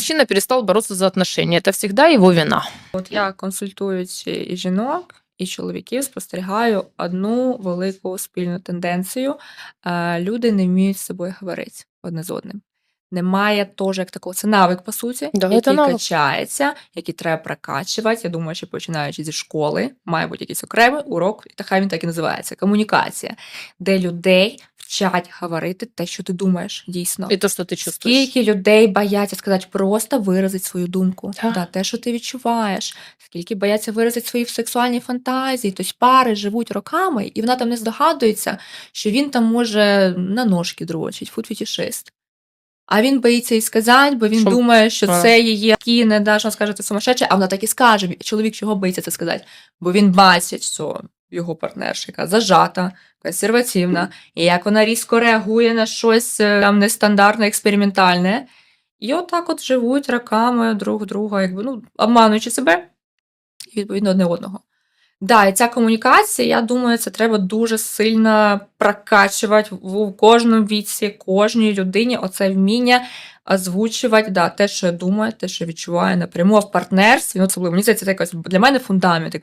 Мужчина перестал бороться за отношения. Это всегда его вина. От я консультуючи і жінок, і чоловіків, спостерігаю одну велику спільну тенденцію. Е, Люди не вміють з собою говорити одне з одним. Немає теж як такого. Це навик, по суті, Да, який це навик. качається, який треба прокачувати. Я думаю, що починаючи зі школи, має бути якийсь окремий урок, і та хай він так і називається комунікація, де людей вчать говорити те, що ти думаєш дійсно. И то, что ты чувствуешь. Скільки людей бояться сказати просто виразити свою думку, Так. да, те, що ти відчуваєш, скільки бояться виразити свої сексуальні фантазії. Тобто пари живуть роками, і вона там не здогадується, що він там може на ножки дрочить, футфетішист. А він боїться їй сказати, бо він Що- думає, що А. це її кіне, да, що вона скаже, ти сумасшедша, а вона так і скаже. Чоловік чого боїться це сказати? Бо він бачить, що його партнерша, яка зажата, консервативна, і як вона різко реагує на щось е, там нестандартне, експериментальне. І отак от живуть роками друг друга, якби, ну, обмануючи себе і відповідно одне одного. Да, і ця комунікація, я думаю, це треба дуже сильно прокачувати в кожному віці, кожній людині. Оце вміння озвучувати да, те, що думає, те, що відчуває напряму а в партнерстві. Ну, особливо мені здається, це якось для мене фундамент.